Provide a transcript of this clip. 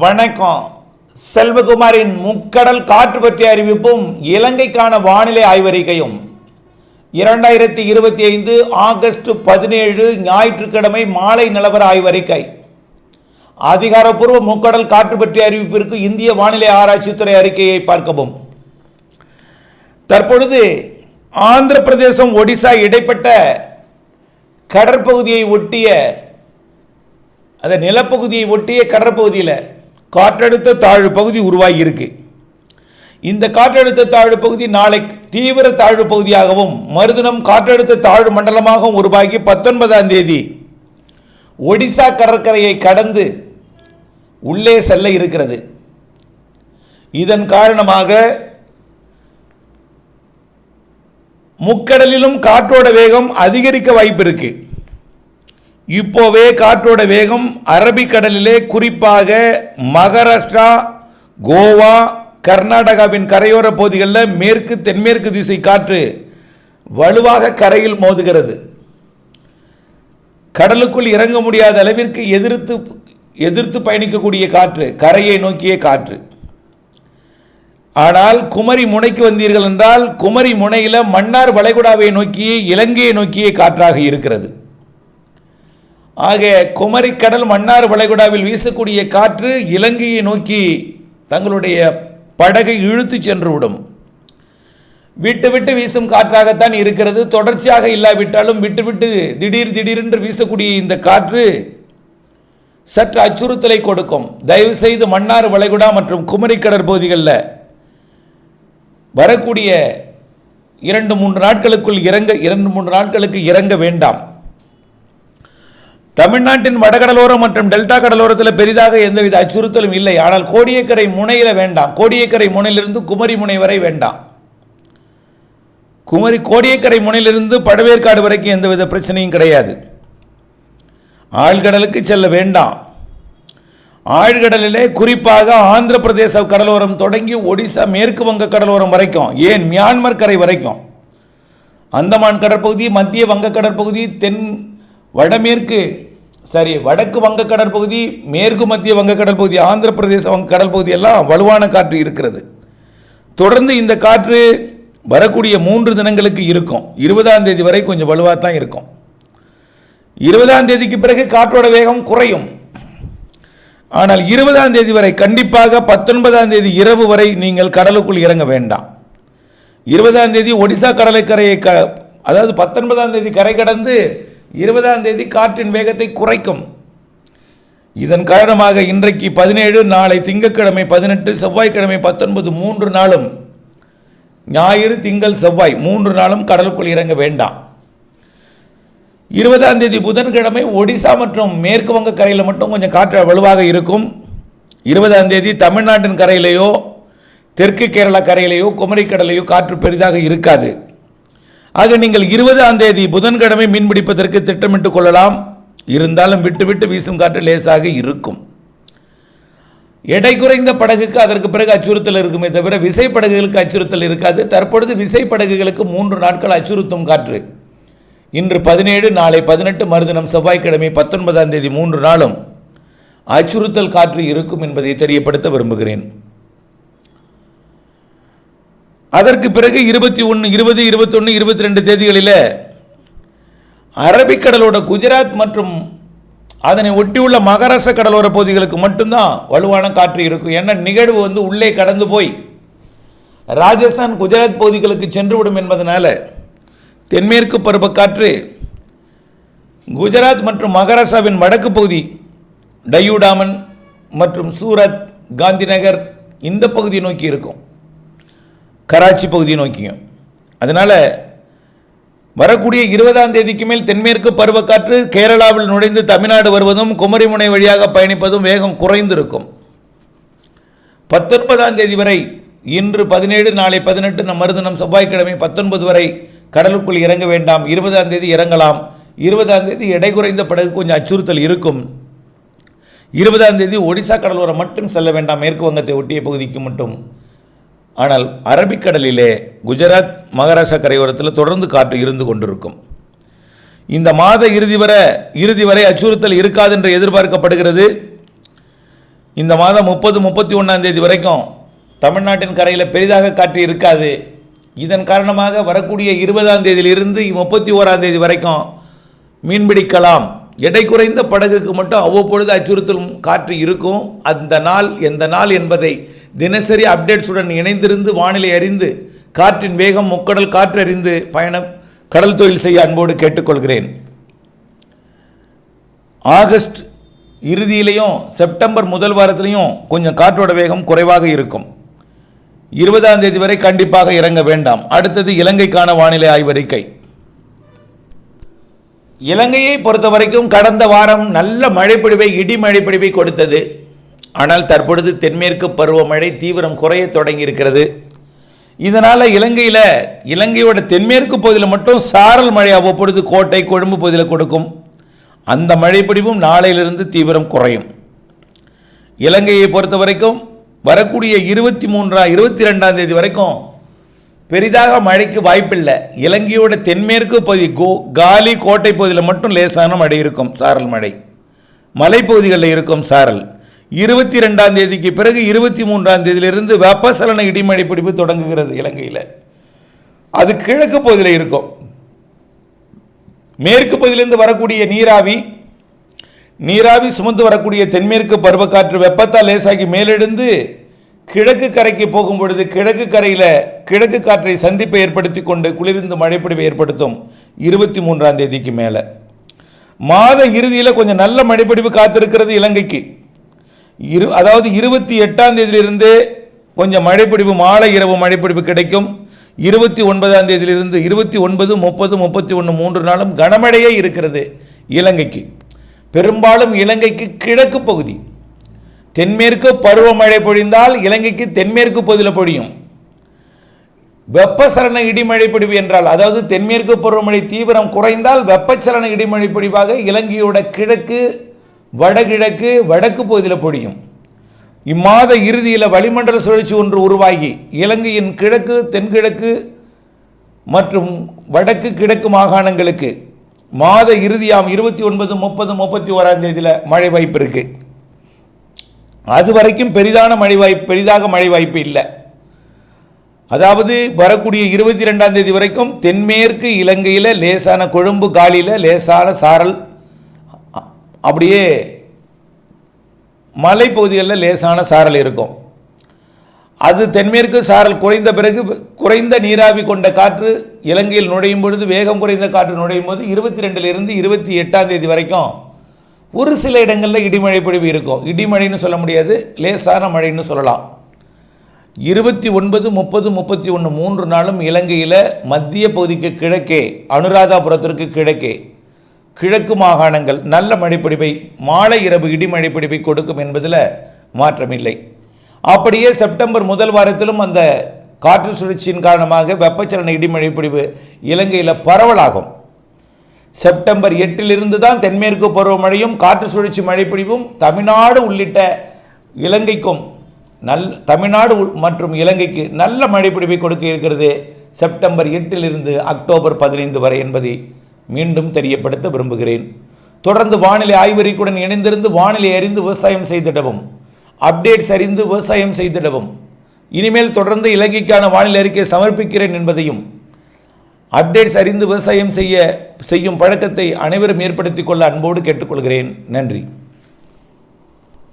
வணக்கம். செல்வகுமாரின் முக்கடல் காற்று பற்றிய அறிவிப்பும் இலங்கைக்கான வானிலை ஆய்வறிக்கையும். இரண்டாயிரத்தி இருபத்தி ஐந்து ஆகஸ்ட் பதினேழு ஞாயிற்றுக்கிழமை மாலை நிலவர ஆய்வறிக்கை. அதிகாரப்பூர்வ முக்கடல் காற்று பற்றிய அறிவிப்பிற்கு இந்திய வானிலை ஆராய்ச்சித்துறை அறிக்கையை பார்க்கவும். தற்பொழுது ஆந்திர பிரதேசம் ஒடிசா இடைப்பட்ட கடற்பகுதியை ஒட்டிய அந்த நிலப்பகுதியை ஒட்டிய கடற்பகுதியில் காற்றழுத்த தாழ்வு பகுதி உருவாகி இருக்கு இந்த காற்றழுத்த தாழ்வு பகுதி நாளை தீவிர தாழ்வு பகுதியாகவும் மறுதினம் காற்றழுத்த தாழ்வு மண்டலமாகவும் உருவாகி பத்தொன்பதாம் தேதி ஒடிசா கடற்கரையை கடந்து உள்ளே செல்ல இருக்கிறது. இதன் காரணமாக முக்கடலிலும் காற்றோட வேகம் அதிகரிக்க வாய்ப்பு இருக்குது இப்போவே காற்றோட வேகம் அரபிக்கடலிலே குறிப்பாக மகாராஷ்டிரா கோவா கர்நாடகாவின் கரையோர பகுதிகளில் மேற்கு தென்மேற்கு திசை காற்று வலுவாக கரையில் மோதுகிறது. கடலுக்குள் இறங்க முடியாத அளவிற்கு எதிர்த்து எதிர்த்து பயணிக்கக்கூடிய காற்று கரையை நோக்கிய காற்று. ஆனால் குமரி முனைக்கு வந்தீர்கள் என்றால் குமரி முனையில் மன்னார் வளைகுடாவை நோக்கியே இலங்கையை நோக்கிய காற்றாக இருக்கிறது. ஆக குமரி கடல் மன்னார் வளைகுடாவில் வீசக்கூடிய காற்று இலங்கையை நோக்கி தங்களுடைய படகை இழுத்து சென்றுவிடும். விட்டு விட்டு வீசும் காற்றாகத்தான் இருக்கிறது. தொடர்ச்சியாக இல்லாவிட்டாலும் விட்டு விட்டு திடீர் திடீரென்று வீசக்கூடிய இந்த காற்று சற்று அச்சுறுத்தலை கொடுக்கும். தயவு செய்து மன்னார் வளைகுடா மற்றும் குமரி கடற்பகுதிகளில் வரக்கூடிய இரண்டு மூன்று நாட்களுக்குள் இறங்க இரண்டு மூன்று நாட்களுக்கு இறங்க வேண்டாம். தமிழ்நாட்டின் வடகடலோரம் மற்றும் டெல்டா கடலோரத்தில் பெரிதாக எந்தவித அச்சுறுத்தலும் இல்லை. ஆனால் கோடியக்கரை முனையில் வேண்டாம். கோடியக்கரை முனையிலிருந்து குமரி முனை வரை வேண்டாம். குமரி கோடியக்கரை முனையிலிருந்து படவேற்காடு வரைக்கும் எந்தவித பிரச்சனையும் கிடையாது. ஆழ்கடலுக்கு செல்ல வேண்டாம். ஆழ்கடலிலே குறிப்பாக ஆந்திர பிரதேச கடலோரம் தொடங்கி ஒடிசா மேற்கு வங்க கடலோரம் வரைக்கும் ஏன் மியான்மர் கரை வரைக்கும். அந்தமான் கடற்பகுதி மத்திய வங்க கடற்பகுதி தென் வடமேற்கு சரி வடக்கு வங்க கடற்பகுதி மேற்கு மத்திய வங்க கடற்பகுதி ஆந்திர பிரதேச வங்க கடற்பகுதி எல்லாம் வலுவான காற்று இருக்கிறது. தொடர்ந்து இந்த காற்று வரக்கூடிய மூன்று தினங்களுக்கு இருக்கும். இருபதாம் தேதி வரை கொஞ்சம் வலுவாக தான் இருக்கும். இருபதாம் தேதிக்கு பிறகு காற்றோட வேகம் குறையும். ஆனால் இருபதாம் தேதி வரை கண்டிப்பாக பத்தொன்பதாம் தேதி இரவு வரை நீங்கள் கடலுக்குள் இறங்க வேண்டாம். இருபதாம் தேதி ஒடிசா கடலைக்கரையை க அதாவது பத்தொன்பதாம் தேதி கரை கடந்து இருபதாம் தேதி காற்றின் வேகத்தை குறைக்கும். இதன் காரணமாக இன்றைக்கு பதினேழு நாளை திங்கட்கிழமை பதினெட்டு செவ்வாய்க்கிழமை பத்தொன்பது மூன்று நாளும் ஞாயிறு திங்கள் செவ்வாய் மூன்று நாளும் கடலுக்குள் இறங்க வேண்டாம். இருபதாம் தேதி புதன்கிழமை ஒடிசா மற்றும் மேற்கு வங்க கரையில் மட்டும் கொஞ்சம் காற்று வலுவாக இருக்கும். இருபதாம் தேதி தமிழ்நாட்டின் கரையிலேயோ தெற்கு கேரளா கரையிலேயோ குமரிக்கடலையோ காற்று பெரிதாக இருக்காது. ஆக நீங்கள் இருபதாம் தேதி புதன்கிழமை மீன் பிடிப்பதற்கு திட்டமிட்டு கொள்ளலாம். இருந்தாலும் விட்டு விட்டு வீசும் காற்று லேசாக இருக்கும். எடை குறைந்த படகுக்கு அதற்கு பிறகு அச்சுறுத்தல் இருக்குமே தவிர விசைப்படகுகளுக்கு அச்சுறுத்தல் இருக்காது. தற்பொழுது விசைப்படகுகளுக்கு மூன்று நாட்கள் அச்சுறுத்தும் காற்று. இன்று பதினேழு நாளை பதினெட்டு மறுதினம் செவ்வாய்க்கிழமை பத்தொன்பதாம் தேதி மூன்று நாளும் அச்சுறுத்தல் காற்று இருக்கும் என்பதை தெரியப்படுத்த விரும்புகிறேன். அதற்கு பிறகு இருபத்தி ஒன்று இருபது இருபத்தொன்று இருபத்தி ரெண்டு தேதிகளில் அரபிக்கடலோட குஜராத் மற்றும் அதனை ஒட்டியுள்ள மகாராஷ்டிர கடலோர பகுதிகளுக்கு மட்டும்தான் வலுவான காற்று இருக்கும். ஏன்னா நிகழ்வு வந்து உள்ளே கடந்து போய் ராஜஸ்தான் குஜராத் பகுதிகளுக்கு சென்றுவிடும் என்பதனால தென்மேற்கு பருவக்காற்று குஜராத் மற்றும் மகாராஷ்டிராவின் வடக்கு பகுதி டையூடாமன் மற்றும் சூரத் காந்திநகர் இந்த பகுதியை நோக்கி இருக்கும். கராச்சி பகுதியை நோக்கியும். அதனால் வரக்கூடிய இருபதாம் தேதிக்கு மேல் தென்மேற்கு பருவக்காற்று கேரளாவில் நுழைந்து தமிழ்நாடு வருவதும் குமரிமுனை வழியாக பயணிப்பதும் வேகம் குறைந்திருக்கும். பத்தொன்பதாம் தேதி வரை இன்று பதினேழு நாளை பதினெட்டு நம் மறுதினம் செவ்வாய்க்கிழமை பத்தொன்பது வரை கடலுக்குள் இறங்க வேண்டாம். இருபதாம் தேதி இறங்கலாம். இருபதாம் தேதி எடை குறைந்த படகு கொஞ்சம் அச்சுறுத்தல் இருக்கும். இருபதாம் தேதி ஒடிசா கடலோரம் மட்டும் செல்ல வேண்டாம். மேற்கு வங்கத்தை ஒட்டிய பகுதிக்கு மட்டும். ஆனால் அரபிக்கடலிலே குஜராத் மகாராஷ்டிரா கரையோரத்தில் தொடர்ந்து காற்று இருந்து கொண்டிருக்கும். இந்த மாத இறுதி வரை இறுதி வரை அச்சுறுத்தல் இருக்காது என்று எதிர்பார்க்கப்படுகிறது. இந்த மாதம் முப்பது முப்பத்தி ஒன்றாம் தேதி வரைக்கும் தமிழ்நாட்டின் கரையில் பெரிதாக காற்று இருக்காது. இதன் காரணமாக வரக்கூடிய இருபதாம் தேதியிலிருந்து முப்பத்தி ஓராம் தேதி வரைக்கும் மீன்பிடிக்கலாம் எடை குறைந்த படகுக்கு மட்டும் அவ்வப்பொழுது அச்சுறுத்தலும் காற்று இருக்கும். அந்த நாள் எந்த நாள் என்பதை தினசரி அப்டேட்ஸுடன் இணைந்திருந்து வானிலை அறிந்து காற்றின் வேகம் முக்கடல் காற்று அறிந்து பயணம் கடல் தொழில் செய்ய அன்போடு கேட்டுக்கொள்கிறேன். ஆகஸ்ட் இறுதியிலையும் செப்டம்பர் முதல் வாரத்திலையும் கொஞ்சம் காற்றோட வேகம் குறைவாக இருக்கும். இருபதாம் தேதி வரை கண்டிப்பாக இறங்க வேண்டாம். அடுத்தது இலங்கைக்கான வானிலை ஆய்வறிக்கை. இலங்கையை பொறுத்த வரைக்கும் கடந்த வாரம் நல்ல மழைப்பிடிவை இடி மழைப்பிடிவை கொடுத்தது. ஆனால் தற்பொழுது தென்மேற்கு பருவமழை தீவிரம் குறைய தொடங்கி இருக்கிறது இதனால் இலங்கையில் இலங்கையோட தென்மேற்கு பகுதியில் மட்டும் சாரல் மழை அவ்வப்பொழுது கோட்டை கொழும்பு பகுதியில் கொடுக்கும். அந்த மழைப்பிடிவும் நாளையிலிருந்து தீவிரம் குறையும். இலங்கையை பொறுத்த வரைக்கும் வரக்கூடிய இருபத்தி மூன்றா இருபத்தி ரெண்டாம் தேதி வரைக்கும் பெரிதாக மழைக்கு வாய்ப்பில்லை. இலங்கையோட தென்மேற்கு பகுதி கோ காலி கோட்டை பகுதியில் மட்டும் லேசான மழை இருக்கும் சாரல் மழை. மலைப்பகுதிகளில் இருக்கும் சாரல். இருபத்தி ரெண்டாம் தேதிக்கு பிறகு இருபத்தி மூன்றாம் தேதியிலிருந்து வெப்பசலன இடிமழை பிடிப்பு தொடங்குகிறது இலங்கையில். அது கிழக்கு பகுதியில் இருக்கும். மேற்கு பகுதியிலிருந்து வரக்கூடிய நீராவி நீராவி சுமந்து வரக்கூடிய தென்மேற்கு பருவக்காற்று வெப்பத்தால் லேசாகி மேலெழுந்து கிழக்கு கரைக்கு போகும் பொழுது கிழக்கு கரையில் கிழக்கு காற்றை சந்திப்பை ஏற்படுத்தி கொண்டு குளிர்ந்து மழைப்பிடிவை ஏற்படுத்தும் இருபத்தி மூன்றாம் தேதிக்கு மேலே. மாத இறுதியில் கொஞ்சம் நல்ல மழைப்பிடிவு காத்திருக்கிறது இலங்கைக்கு. இரு அதாவது இருபத்தி எட்டாம் தேதியிலிருந்து கொஞ்சம் மழைப்பிடிவு மாலை இரவு மழைப்பிடிவு கிடைக்கும். இருபத்தி ஒன்பதாம் தேதியிலிருந்து இருபத்தி ஒன்பது முப்பது முப்பத்தி ஒன்று மூன்று நாளும் கனமழையே இருக்கிறது இலங்கைக்கு. பெரும்பாலும் இலங்கைக்கு கிழக்கு பகுதி. தென்மேற்கு பருவமழை பொழிந்தால் இலங்கைக்கு தென்மேற்கு பகுதியில் பொழியும். வெப்பசலன இடிமழை பிடிவு என்றால் அதாவது தென்மேற்கு பருவமழை தீவிரம் குறைந்தால் வெப்பச்சலன இடிமழை பிடிவாக இலங்கையோட கிழக்கு வடகிழக்கு வடக்கு பகுதியில் பொழியும் இம்மாத இறுதியில் வளிமண்டல சுழற்சி ஒன்று உருவாகி இலங்கையின் கிழக்கு தென்கிழக்கு மற்றும் வடக்கு கிழக்கு மாகாணங்களுக்கு மாத இறுதியாம் இருபத்தி ஒன்பது முப்பது முப்பத்தி ஓராம் தேதியில் மழை வாய்ப்பு இருக்குது அது வரைக்கும் பெரிதான மழை வாய்ப்பு பெரிதாக மழை வாய்ப்பு இல்லை. அதாவது வரக்கூடிய இருபத்தி ரெண்டாம் தேதி வரைக்கும் தென்மேற்கு இலங்கையில் லேசான கொழும்பு காலியில் லேசான சாரல் அப்படியே மலைப்பகுதிகளில் லேசான சாரல் இருக்கும். அது தென்மேற்கு சாரல் குறைந்த பிறகு குறைந்த நீராவி கொண்ட காற்று இலங்கையில் நுழையும் பொழுது வேகம் குறைந்த காற்று நுழையும் போது இருபத்தி ரெண்டுலேருந்து இருபத்தி எட்டாம் தேதி வரைக்கும் ஒரு சில இடங்களில் இடிமழை பொழிவு இருக்கும். இடிமழைன்னு சொல்ல முடியாது லேசான மழைன்னு சொல்லலாம். இருபத்தி ஒன்பது முப்பது முப்பத்தி ஒன்று மூன்று நாளும் இலங்கையில் மத்திய பகுதிக்கு கிழக்கே அனுராதாபுரத்திற்கு கிழக்கே கிழக்கு மாகாணங்கள் நல்ல மழைப்பிடிப்பை மாலை இரவு இடிமழைப்பிடிப்பை கொடுக்கும் என்பதில் மாற்றமில்லை. அப்படியே செப்டம்பர் முதல் வாரத்திலும் அந்த காற்று சுழற்சியின் காரணமாக வெப்பச்சலன இடிமழைப்பிடிவு இலங்கையில் பரவலாகும். செப்டம்பர் எட்டிலிருந்து தான் தென்மேற்கு பருவமழையும் காற்று சுழற்சி மழைப்பிடிவும் தமிழ்நாடு உள்ளிட்ட இலங்கைக்கும் நல் தமிழ்நாடு மற்றும் இலங்கைக்கு நல்ல மழைப்பிடிவை கொடுக்க இருக்கிறது செப்டம்பர் எட்டிலிருந்து அக்டோபர் பதினைந்து வரை என்பதை மீண்டும் தெரியப்படுத்த விரும்புகிறேன். தொடர்ந்து வானிலை ஆய்வறிக்குடன் இணைந்திருந்து வானிலை அறிந்து விவசாயம் செய்திடவும். அப்டேட்ஸ் அறிந்து விவசாயம் செய்திடவும். இனிமேல் தொடர்ந்து இலங்கைக்கான வானிலை அறிக்கை சமர்ப்பிக்கிறேன் என்பதையும் அப்டேட்ஸ் அறிந்து விவசாயம் செய்ய செய்யும் பழக்கத்தை அனைவரும் ஏற்படுத்திக் கொள்ள அன்போடு கேட்டுக்கொள்கிறேன். நன்றி.